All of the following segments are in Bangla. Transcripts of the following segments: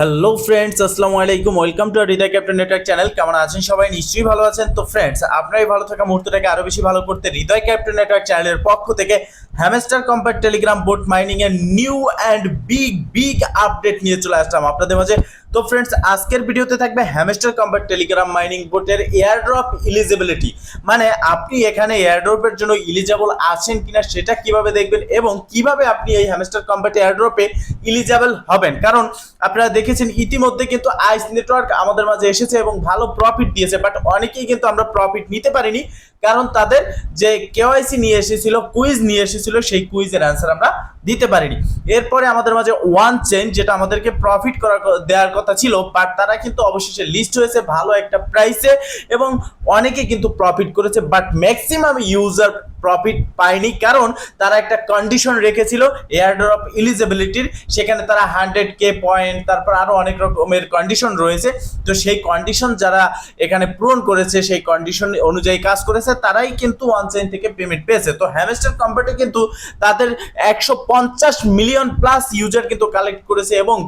হ্যালো ফ্রেন্ডস আসসালামু আলাইকুম welcome to Hridoy captain network channel কেমন আছেন সবাই? নিশ্চয়ই ভালো আছেন। তো ফ্রেন্ডস আপনারাই ভালো থাকা মুহূর্তটাকে আরও বেশি ভালো করতে হৃদয় ক্যাপ্টেন নেটওয়ার্ক চ্যানেলের পক্ষ থেকে Hamster Kombat Telegram bot mining এর new and big big update নিয়ে চলে আসলাম। আপনাদের মাঝে তো ফ্রেন্ডস আজকের ভিডিওতে থাকবে হ্যামস্টার কম্প্যাক্ট টেলিগ্রাম মাইনিং বোটের এয়ারড্রপ ইলিজিবিলিটি মানে আপনি এখানে এয়ারড্রপের জন্য ইলিজিবল আছেন কিনা সেটা কীভাবে দেখবেন এবং কীভাবে আপনি এই হ্যামস্টার কম্প্যাক্ট এয়ারড্রপে ইলিজিবল হবেন? কারণ আপনারা দেখেছেন ইতিমধ্যে কিন্তু আইস নেটওয়ার্ক আমাদের মাঝে এসেছে এবং ভালো প্রফিট দিয়েছে বাট অনেকেই কিন্তু আমরা প্রফিট নিতে পারিনি। কারণ তাদের যে কেওয়াইসি নিয়ে এসেছিল কুইজ নিয়ে এসেছিল, সেই কুইজের অ্যান্সার আমরা দিতে পারেনি। এরপরে আমাদের মাঝে ওয়ান চেন যেটা আমাদেরকে প্রফিট করার দেওয়ার কথা ছিল বাট তারা কিন্তু অবশেষে লিস্ট হয়েছে ভালো একটা প্রাইসে এবং অনেকে কিন্তু প্রফিট করেছে বাট ম্যাক্সিমাম ইউজার প্রফিট পায়নি কারণ তারা একটা কন্ডিশন রেখেছিল এয়ারড্রপ ইলিজিবিলিটির সেখানে তারা হান্ড্রেড কে পয়েন্ট তারপর আরও অনেক রকমের কন্ডিশন রয়েছে। তো সেই কন্ডিশন যারা এখানে পূরণ করেছে, সেই কন্ডিশন অনুযায়ী কাজ করেছে, তারাই কিন্তু ওয়ান চেইন থেকে পেমেন্ট পেয়েছে। তো হ্যামেস্টার কোম্পানি কিন্তু তাদের একশো পঞ্চাশ মিলিয়ন প্লাস ইউজার কিন্তু কালেক্ট করেছে এবং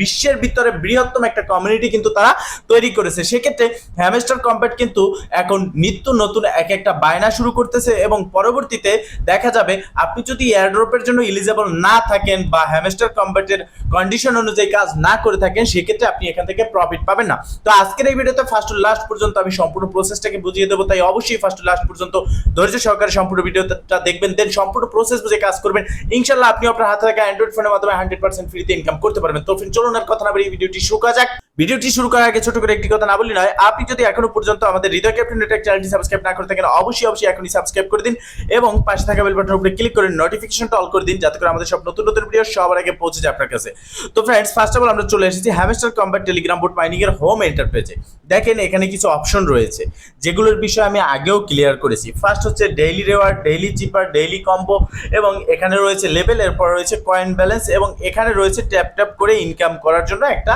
বিশ্বের ভিতরে বৃহত্তম একটা কমিউনিটি কিন্তু তারা তৈরি করেছে। সেক্ষেত্রে হ্যামস্টার কম্প্যাক্ট কিন্তু এখন নিত্য নতুন এক একটা বায়না শুরু করতেছে এবং পরবর্তীতে দেখা যাবে আপনি যদি এয়ারড্রপের জন্য ইলিজিবল না থাকেন বা হ্যামস্টার কম্প্যাক্টের কন্ডিশন অনুযায়ী কাজ না করে থাকেন, সেক্ষেত্রে আপনি এখান থেকে প্রফিট পাবেন না। তো আজকের এই ভিডিওতে ফার্স্ট টু লাস্ট পর্যন্ত আমি সম্পূর্ণ প্রসেসটাকে বুঝিয়ে দেবো, তাই অবশ্যই ফার্স্ট টু লাস্ট পর্যন্ত ধৈর্য সহকারে সম্পূর্ণ ভিডিওটা দেখবেন দেন সম্পূর্ণ প্রসেস বুঝে কাজ করবেন। ইনশাল্লাহ আপনি আপনার হাতে থাকা অ্যান্ড্রয়েড ফোনের মাধ্যমে হান্ড্রেড পার্সেন্ট ফ্রিতে ইনকাম করতে পারবেন। তো চলুন আর কথা না বেরিয়ে ভিডিওটি শুরু করা যাক। ভিডিওটি শুরু করার আগে ছোট করে একটি কথা না বলি নয়, আপনি যদি এখনও পর্যন্ত আমাদের হৃদয় ক্যাপ্টেন নেটওয়ার্ক চ্যানেলটি সাবস্ক্রাইব না করে থাকেন, অবশ্যই অবশ্যই এখনই সাবস্ক্রাইব করে দিন এবং পাশে থাকা বেল বাটনের উপরে ক্লিক করে নোটিফিকেশনটা অল করে দিন যাতে করে আমাদের সব নতুন নতুন ভিডিও সবার আগে পৌঁছে যায় আপনার কাছে। তো ফ্রেন্ডস ফার্স্ট অফ অল আমরা চলে এসেছি Hamster Kombat Telegram bot mining এর হোম ইন্টারফেসে দেখেন এখানে কিছু অপশন রয়েছে, যেগুলোর বিষয়ে আমি আগেও ক্লিয়ার করেছি। ফার্স্ট হচ্ছে daily reward daily cipher daily combo এবং এখানে রয়েছে লেভেল এরপর রয়েছে কয়েন ব্যালেন্স এবং এখানে রয়েছে ট্যাপ ট্যাপ করে ইনকাম করার জন্য একটা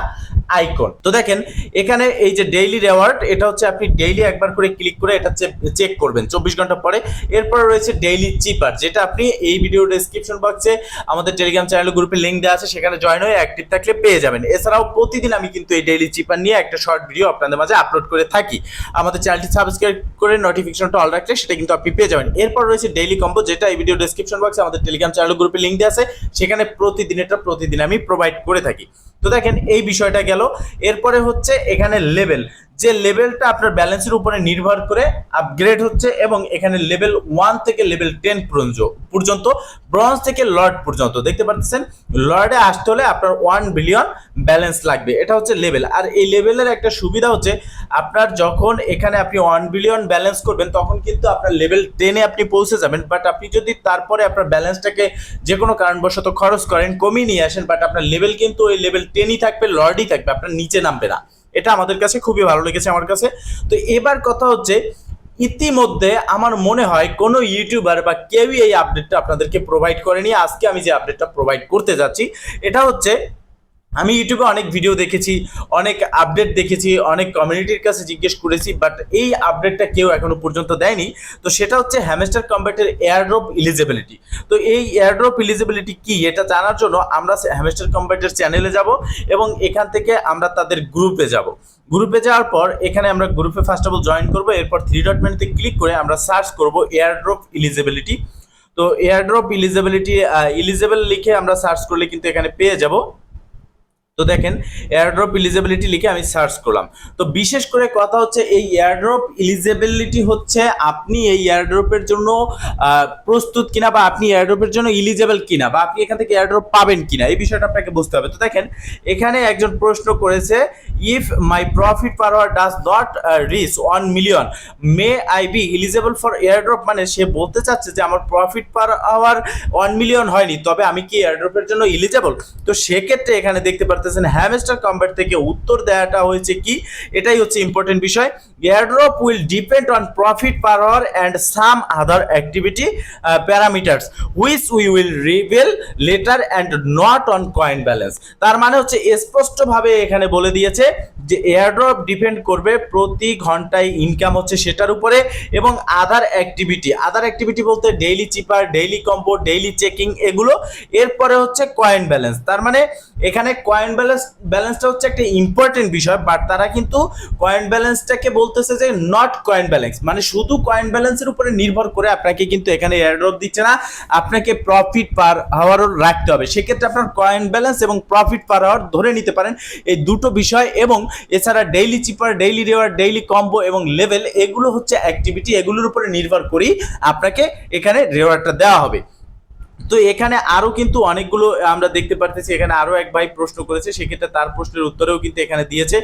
আইকন। তো দেখেন, এখানে এই যে ডেইলি রেওয়ার্ড এটা হচ্ছে আপনি ডেইলি একবার করে ক্লিক করে এটা চেক করবেন চব্বিশ ঘণ্টা পরে। এরপর রয়েছে ডেইলি চিপার যেটা আপনি এই ভিডিও ডেসক্রিপশন বক্সে আমাদের টেলিগ্রাম চ্যানেল গ্রুপে লিঙ্ক দেওয়া আছে, সেখানে জয়েন হয়ে অ্যাক্টিভ থাকলে পেয়ে যাবেন। এছাড়াও প্রতিদিন আমি কিন্তু এই ডেইলি চিপার নিয়ে একটা শর্ট ভিডিও আপনাদের মাঝে আপলোড করে থাকি। আমাদের চ্যানেলটি সাবস্ক্রাইব করে নোটিফিকেশনটা অল রাখলে সেটা কিন্তু আপনি পেয়ে যাবেন। এরপর রয়েছে ডেইলি কম্বো যেটা এই ভিডিও ডেসক্রিপশন বক্সে আমাদের টেলিগ্রাম চ্যানেল গ্রুপে লিঙ্ক দেওয়া আছে, সেখানে প্রতিদিন এটা প্রতিদিন আমি প্রোভাইড করে থাকি। তো দেখেন এই বিষয়টা গেল। এরপরে হচ্ছে এখানে লেভেল যে লেভেলটা আপনার ব্যালেন্সের উপরে নির্ভর করে আপগ্রেড হচ্ছে এবং এখানে লেভেল ওয়ান থেকে লেভেল টেন পর্যন্ত ব্রঞ্জ থেকে লর্ড পর্যন্ত, দেখতে পাচ্ছেন? লর্ডে আসতে হলে আপনার ওয়ান বিলিয়ন ব্যালেন্স লাগবে, এটা হচ্ছে লেভেল আর এই লেভেলের একটা সুবিধা হচ্ছে, আপনার যখন এখানে আপনি ওয়ান বিলিয়ন ব্যালেন্স করবেন, তখন কিন্তু আপনার লেভেল টেনে আপনি পৌঁছে যাবেন বাট আপনি যদি তারপরে আপনার ব্যালেন্সটাকে যে কোনো কারণবশত খরচ করেন, কমিয়ে নিয়ে আসেন বাট আপনার লেভেল কিন্তু ওই লেভেল টেনই থাকবে লর্ডই থাকবে, আপনার নিচে নামবে না। এটা আমাদের কাছে খুবই ভালো লেগেছে আমার কাছে। তো এবার কথা হচ্ছে, ইতিমধ্যে আমার মনে হয় কোনো ইউটিউবার বা কেউই এই আপডেটটা আপনাদেরকে প্রোভাইড করেনি। আজকে আমি যে আপডেটটা প্রোভাইড করতে যাচ্ছি, এটা হচ্ছে আমি ইউটিউবে অনেক ভিডিও দেখেছি, অনেক আপডেট দেখেছি, অনেক কমিউনিটির কাছে জিজ্ঞেস করেছি বাট এই আপডেটটা কেউ এখনও পর্যন্ত দেয়নি। তো সেটা হচ্ছে হ্যামেস্টার কম্প্যাক্টের এয়ারড্রপ ইলিজিবিলিটি তো এই এয়ারড্রপ ইলিজিবিলিটি কি, এটা জানার জন্য আমরা হ্যামেস্টার কম্প্যাক্টের চ্যানেলে যাব এবং এখান থেকে আমরা তাদের গ্রুপে যাব। গ্রুপে যাওয়ার পর এখানে আমরা গ্রুপে ফার্স্ট অফ অল জয়েন করব, এরপর থ্রি ডট মেনুতে ক্লিক করে আমরা সার্চ করব এয়ারড্রপ ইলিজিবিলিটি তো এয়ারড্রপ ইলিজিবিলিটি ইলিজিবল লিখে আমরা সার্চ করলে কিন্তু এখানে পেয়ে যাব। তো দেখেন এয়ারড্রপ ইলিজিবিলিটি লিখে আমি সার্চ করলাম। তো বিশেষ করে কথা হচ্ছে, এই এয়ারড্রপ ইলিজিবিলিটি হচ্ছে আপনি এই এয়ারড্রপের জন্য প্রস্তুত কিনা বা আপনি এয়ারড্রপের জন্য ইলিজিবল কিনা বা আপনি এখান থেকে এয়ারড্রপ পাবেন কিনা, এই বিষয়টা আপনাকে বুঝতে হবে। তো দেখেন, এখানে একজন প্রশ্ন করেছে if my profit power does not reach one million may I be eligible for airdrop মানে সে বলতে চাচ্ছে যে আমার profit per hour one million হয়নি, তবে আমি কি এয়ারড্রপের জন্য ইলিজিবল তো সেক্ষেত্রে এখানে দেখতে পারতেছেন হ্যামস্টার কম্প্যাট থেকে উত্তর দেওয়াটা হয়েছে কি? এটাই হচ্ছে ইম্পর্টেন্ট বিষয়। Airdrop will depend on profit per hour and some other activity parameters which we will reveal later and not on coin balance তার মানে হচ্ছে, স্পষ্টভাবে এখানে বলে দিয়েছে যে এয়ারড্রপ ডিপেন্ড করবে প্রতি ঘন্টায় ইনকাম হচ্ছে সেটার উপরে এবং আদার অ্যাক্টিভিটি আদার অ্যাক্টিভিটি বলতে daily cipher daily combo daily checking এগুলো। এরপরে হচ্ছে কয়েন ব্যালেন্স তার মানে এখানে কয়েন ব্যালেন্স ব্যালেন্সটা হচ্ছে একটা ইম্পর্টেন্ট বিষয় বাট তারা কিন্তু কয়েন ব্যালেন্সটাকে বলতেছে যে নট কয়েন ব্যালেন্স মানে শুধু কয়েন ব্যালেন্সের উপরে নির্ভর করে আপনাকে কিন্তু এখানে এয়ারড্রপ দিচ্ছে না, আপনাকে প্রফিট পার আওয়ারও রাখতে হবে। সেক্ষেত্রে আপনার কয়েন ব্যালেন্স এবং প্রফিট পার আওয়ার ধরে নিতে পারেন। এই দুটো বিষয় এবং এছাড়া daily cipher daily reward daily combo এবং লেভেল এগুলো হচ্ছে অ্যাক্টিভিটি এগুলোর উপরে নির্ভর করেই আপনাকে এখানে রেওয়ার্ডটা দেওয়া হবে। তো এখানে আরও কিন্তু অনেকগুলো আমরা দেখতে পারতেছি, এখানে আরও এক ভাই প্রশ্ন করেছে, সেক্ষেত্রে তার প্রশ্নের উত্তরেও কিন্তু এখানে দিয়েছে।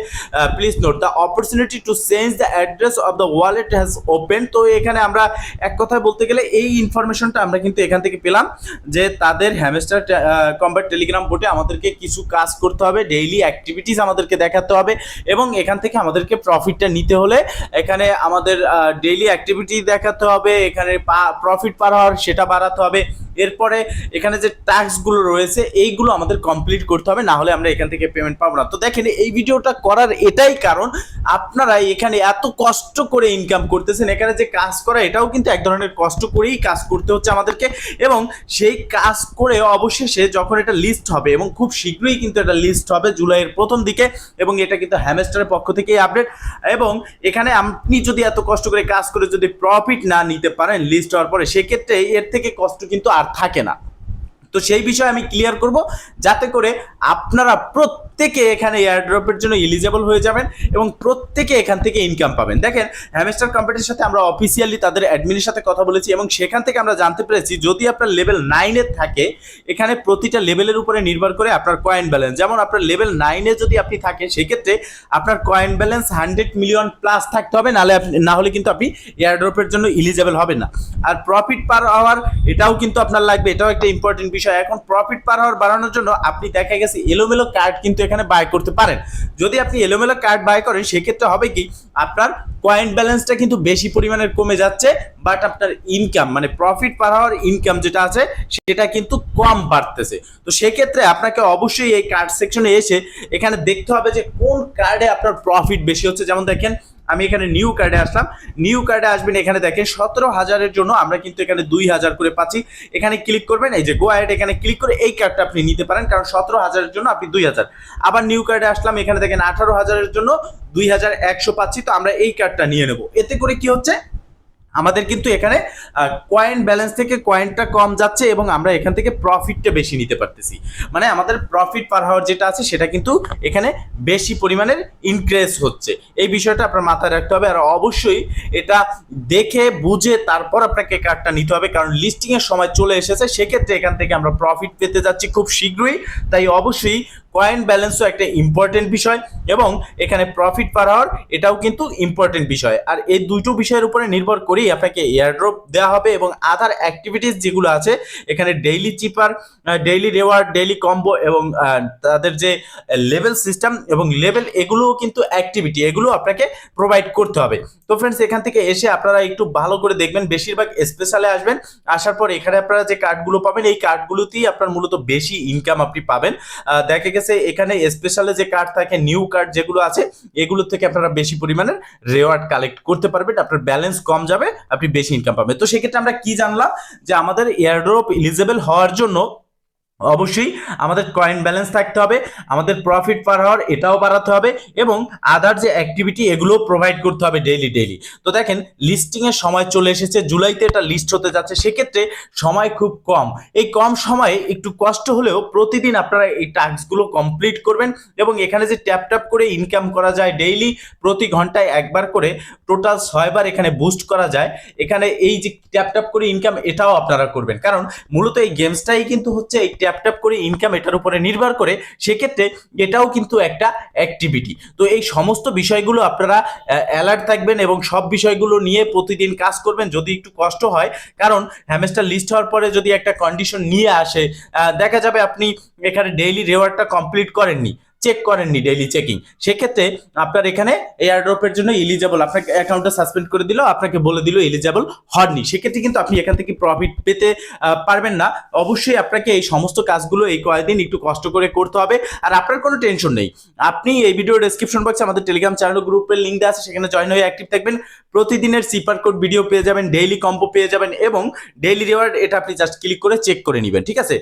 Please note the opportunity to change the address of the wallet has open তো এখানে আমরা এক কথায় বলতে গেলে এই ইনফরমেশনটা আমরা কিন্তু এখান থেকে পেলাম যে তাদের হ্যামস্টার কম্বাট টেলিগ্রাম বোর্ডে আমাদেরকে কিছু কাজ করতে হবে ডেইলি অ্যাক্টিভিটিস আমাদেরকে দেখাতে হবে এবং এখান থেকে আমাদেরকে প্রফিটটা নিতে হলে এখানে আমাদের ডেইলি অ্যাক্টিভিটি দেখাতে হবে, এখানে প্রফিট পার হওয়ার সেটা বাড়াতে হবে। এরপরে এখানে যে টাস্কগুলো রয়েছে, এইগুলো আমাদের কমপ্লিট করতে হবে, না হলে আমরা এখান থেকে পেমেন্ট পাবো না। তো দেখেন, এই ভিডিওটা করার এটাই কারণ আপনারা এখানে এত কষ্ট করে ইনকাম করতেছেন, এখানে যে কাজ করা, এটাও কিন্তু এক ধরনের কষ্ট করেই কাজ করতে হচ্ছে আমাদেরকে। এবং সেই কাজ করে অবশেষে যখন এটা লিস্ট হবে, এবং খুব শীঘ্রই কিন্তু এটা লিস্ট হবে জুলাইয়ের প্রথম দিকে, এবং এটা কিন্তু হ্যামেস্টারের পক্ষ থেকেই আপডেট এবং এখানে আপনি যদি এত কষ্ট করে কাজ করে যদি প্রফিট না নিতে পারেন লিস্ট হওয়ার পরে, সেক্ষেত্রে এর থেকে কষ্ট কিন্তু আর থাকে না। তো সেই বিষয়ে আমি ক্লিয়ার করব যাতে করে আপনারা প্রত্যেকে এখানে এয়ারড্রপের জন্য এলিজেবল হয়ে যাবেন এবং প্রত্যেকে এখান থেকে ইনকাম পাবেন। দেখেন হ্যামেস্টার কোম্পানির সাথে আমরা অফিসিয়ালি তাদের অ্যাডমিনের সাথে কথা বলেছি এবং সেখান থেকে আমরা জানতে পেরেছি, যদি আপনার লেভেল নাইনে থাকে, এখানে প্রতিটা লেভেলের উপরে নির্ভর করে আপনার কয়েন ব্যালেন্স যেমন আপনার লেভেল নাইনে যদি আপনি থাকেন সেক্ষেত্রে আপনার coin balance hundred million plus থাকতে হবে নাহলে না হলে কিন্তু আপনি এয়ারড্রপের জন্য এলিজেবল হবেন না। আর প্রফিট পার আওয়ার এটাও কিন্তু আপনার লাগবে, এটাও একটা ইম্পর্টেন্ট বিষয়। এখন প্রফিট পার আওয়ার বাড়ানোর জন্য আপনি দেখা গেছে এলোমেলো কার্ড কিন্তু এখানে বাই করতে পারেন। যদি আপনি এলোমেলো কার্ড বাই করেন, সেক্ষেত্রে হবে কি, আপনার কয়েন ব্যালেন্সটা কিন্তু বেশি পরিমাণে কমে যাচ্ছে বাট আপনার ইনকাম মানে প্রফিট পার হওয়ার ইনকাম যেটা আছে, সেটা কিন্তু কম বাড়তেছে। তো সেক্ষেত্রে আপনাকে অবশ্যই এই কার্ড সেকশনে এসে এখানে দেখতে হবে যে কোন কার্ডে আপনার প্রফিট বেশি হচ্ছে। যেমন দেখেন আমি এখানে নিউ কার্ডে আসলাম। নিউ কার্ডে আসবেন, এখানে দেখেন সতেরো হাজারের জন্য আমরা কিন্তু এখানে দুই হাজার করে পাচ্ছি। এখানে ক্লিক করবেন, এই যে গো অ্যাড এখানে ক্লিক করে এই কার্ডটা আপনি নিতে পারেন, কারণ সতেরো হাজারের জন্য আপনি দুই হাজার। আবার নিউ কার্ডে আসলাম, এখানে দেখেন আঠারো হাজারের জন্য দুই হাজার একশো পাচ্ছি, তো আমরা এই কার্ডটা নিয়ে নেব। এতে করে কি হচ্ছে? আমাদের কিন্তু এখানে কয়েন ব্যালেন্স থেকে কয়েনটা কম যাচ্ছে এবং আমরা এখান থেকে প্রফিটটা বেশি নিতে পারতেছি। মানে আমাদের প্রফিট পার হাওয়ার যেটা আছে, সেটা কিন্তু এখানে বেশি পরিমাণের ইনক্রিজ হচ্ছে। এই বিষয়টা আপনার মাথায় রাখতে হবে, আর অবশ্যই এটা দেখে, বুঝে তারপর আপনাকে কার্ডটা নিতে হবে, কারণ লিস্টিং এর সময় চলে এসেছে, সেক্ষেত্রে এখান থেকে আমরা প্রফিট পেতে যাচ্ছি খুব শীঘ্রই। তাই অবশ্যই কয়েন ব্যালেন্সও একটা ইম্পর্টেন্ট বিষয় এবং এখানে প্রফিট পার হওয়ার এটাও কিন্তু ইম্পর্টেন্ট বিষয়। আর এই দুটো বিষয়ের উপরে নির্ভর করেই আপনাকে এয়ারড্রপ দেওয়া হবে এবং আদার অ্যাক্টিভিটিস যেগুলো আছে, এখানে daily cipher daily reward daily combo এবং তাদের যে লেভেল সিস্টেম এবং লেভেল এগুলোও কিন্তু অ্যাক্টিভিটি এগুলো আপনাকে প্রোভাইড করতে হবে। তো ফ্রেন্ডস এখান থেকে এসে আপনারা একটু ভালো করে দেখবেন, বেশিরভাগ স্পেশালে আসবেন, আসার পর এখানে আপনারা যে কার্ডগুলো পাবেন, এই কার্ডগুলোতেই আপনার মূলত বেশি ইনকাম আপনি পাবেন। দেখা গেছে এখানে স্পেশালে যে কার্ড থাকে নিউ কার্ড যেগুলো আছে, এগুলো থেকে আপনারা বেশি পরিমাণের রেওয়ার্ড কালেক্ট করতে পারবেন, আপনার ব্যালেন্স কম যাবে আপনি বেশি ইনকাম পাবেন। তো সেক্ষেত্রে আমরা কি জানলাম? যে আমাদের এয়ারড্রপ এলিজেবল হওয়ার জন্য অবশ্যই আমাদের কয়েন ব্যালেন্স থাকতে হবে, আমাদের প্রফিট পার হওয়ার এটাও বাড়াতে হবে এবং আদার যে অ্যাক্টিভিটি এগুলো প্রোভাইড করতে হবে ডেইলি ডেইলি তো দেখেন লিস্টিং এর সময় চলে এসেছে, জুলাইতে এটা লিস্ট হতে যাচ্ছে, সেক্ষেত্রে সময় খুব কম। এই কম সময়ে একটু কষ্ট হলেও প্রতিদিন আপনারা এই টাস্কগুলো কমপ্লিট করবেন এবং এখানে যে ট্যাপ ট্যাপ করে ইনকাম করা যায় ডেইলি প্রতি ঘন্টায় একবার করে টোটাল ছয়বার এখানে বুস্ট করা যায়, এখানে এই যে ট্যাপ ট্যাপ করে ইনকাম এটাও আপনারা করবেন। কারণ মূলত এই গেমসটাই কিন্তু হচ্ছে এই ট্যাপ ট্যাপ করে ইনকাম এটার উপরে নির্ভর করে, সেক্ষেত্রে এটাও কিন্তু একটা অ্যাক্টিভিটি তো এই সমস্ত বিষয়গুলো আপনারা অ্যালার্ট থাকবেন এবং সব বিষয়গুলো নিয়ে প্রতিদিন কাজ করবেন যদি একটু কষ্ট হয়। কারণ হ্যামেস্টার লিস্ট হওয়ার পরে যদি একটা কন্ডিশন নিয়ে আসে দেখা যাবে আপনি এখানে ডেইলি রেওয়ার্ডটা কমপ্লিট করেননি। চেক করেননি ডেইলি চেকিং সেক্ষেত্রে আপনার এখানে এয়ারড্রপের জন্য এলিজেবল আপনাকে অ্যাকাউন্টটা সাসপেন্ড করে দিল, আপনাকে বলে দিল এলিজেবল হননি। সেক্ষেত্রে কিন্তু আপনি এখান থেকে প্রফিট পেতে পারবেন না। অবশ্যই আপনাকে এই সমস্ত কাজগুলো এই কয়েকদিন একটু কষ্ট করে করতে হবে, আর আপনার কোনো টেনশন নেই। আপনি এই ভিডিও ডেসক্রিপশন বক্সে আমাদের টেলিগ্রাম চ্যানেল গ্রুপের লিঙ্ক দেওয়া আছে, সেখানে জয়েন হয়ে অ্যাক্টিভ থাকবেন। প্রতিদিনের সিপার কোড ভিডিও পেয়ে যাবেন ডেইলি কম্পো পেয়ে যাবেন, এবং ডেইলি রিওয়ার্ড এটা আপনি জাস্ট ক্লিক করে চেক করে নেবেন, ঠিক আছে?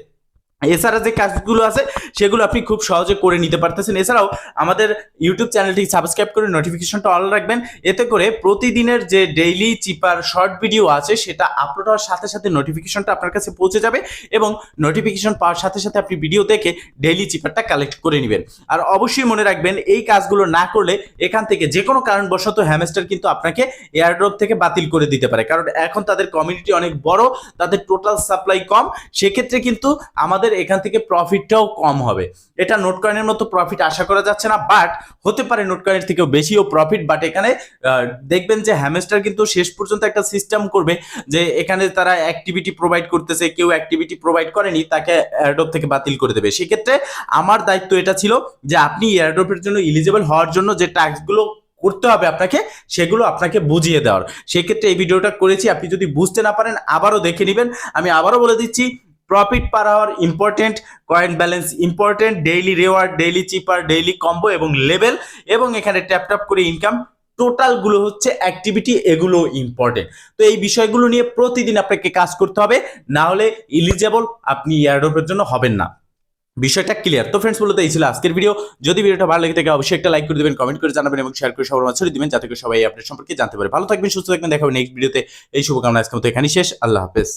এছাড়া যে কাজগুলো আছে, সেগুলো আপনি খুব সহজে করে নিতে পারতেছেন। এছাড়াও আমাদের ইউটিউব চ্যানেলটি সাবস্ক্রাইব করে নোটিফিকেশনটা অল রাখবেন। এতে করে প্রতিদিনের যে ডেইলি চিপার শর্ট ভিডিও আছে, সেটা আপলোড হওয়ার সাথে সাথে নোটিফিকেশনটা আপনার কাছে পৌঁছে যাবে এবং নোটিফিকেশন পাওয়ার সাথে সাথে আপনি ভিডিও দেখে ডেইলি চিপারটা কালেক্ট করে নেবেন। আর অবশ্যই মনে রাখবেন, এই কাজগুলো না করলে এখান থেকে যে কোনো কারণবশত হ্যামস্টার কিন্তু আপনাকে এয়ারড্রপ থেকে বাতিল করে দিতে পারে। কারণ এখন তাদের কমিউনিটি অনেক বড়, তাদের টোটাল সাপ্লাই কম। সেক্ষেত্রে কিন্তু আমাদের এখান থেকে প্রফিটটাও কম হবে। এটা নোট কয়েনের মতো প্রফিট আশা করা যাচ্ছে না বাট হতে পারে নোট কয়েনের থেকেও বেশিও প্রফিট বাট এখানে দেখবেন যে হ্যামেস্টার কিন্তু শেষ পর্যন্ত একটা সিস্টেম করবে যে এখানে তারা অ্যাক্টিভিটি প্রোভাইড করতেছে, কেউ অ্যাক্টিভিটি প্রোভাইড করেনি, তাকে এয়ারড্রপ থেকে বাতিল করে দেবে। সেক্ষেত্রে আমার দায়িত্ব এটা ছিল যে আপনি এয়ারড্রপের জন্য ইলিজিবল হওয়ার জন্য যে টাস্কগুলো করতে হবে আপনাকে, সেগুলো আপনাকে বুঝিয়ে দেওয়ার। সেক্ষেত্রে এই ভিডিওটা করেছি, আপনি যদি বুঝতে না পারেন, আবারও দেখে নেবেন। আমি আবারও বলে দিচ্ছি profit per hour important coin balance important daily reward daily cipher daily combo এবং লেভেল এবং এখানে ট্যাপ ট্যাপ করে ইনকাম টোটালগুলো হচ্ছে অ্যাক্টিভিটি এগুলো ইম্পর্টেন্ট তো এই বিষয়গুলো নিয়ে প্রতিদিন আপনাকে কাজ করতে হবে, না হলে ইলিজেবল আপনি এয়ারড্রপের জন্য হবেন না। বিষয়টা ক্লিয়ার তো ফ্রেন্ডস বলতে এই ছিল আজকের ভিডিও যদি ভিডিওটা ভালো লেগে থাকে, অবশ্যই একটা লাইক করে দিবেন কমেন্ট করে জানাবেন এবং শেয়ার করে সবার মাঝে দিবেন, যাতে করে সবাই আপনার সম্পর্কে জানতে পারে। ভালো থাকবেন, সুস্থ থাকবেন, দেখা হবে নেক্সট ভিডিওতে এই শুভকামনা আজকের মতো এখানেই শেষ। আল্লাহ হাফেজ।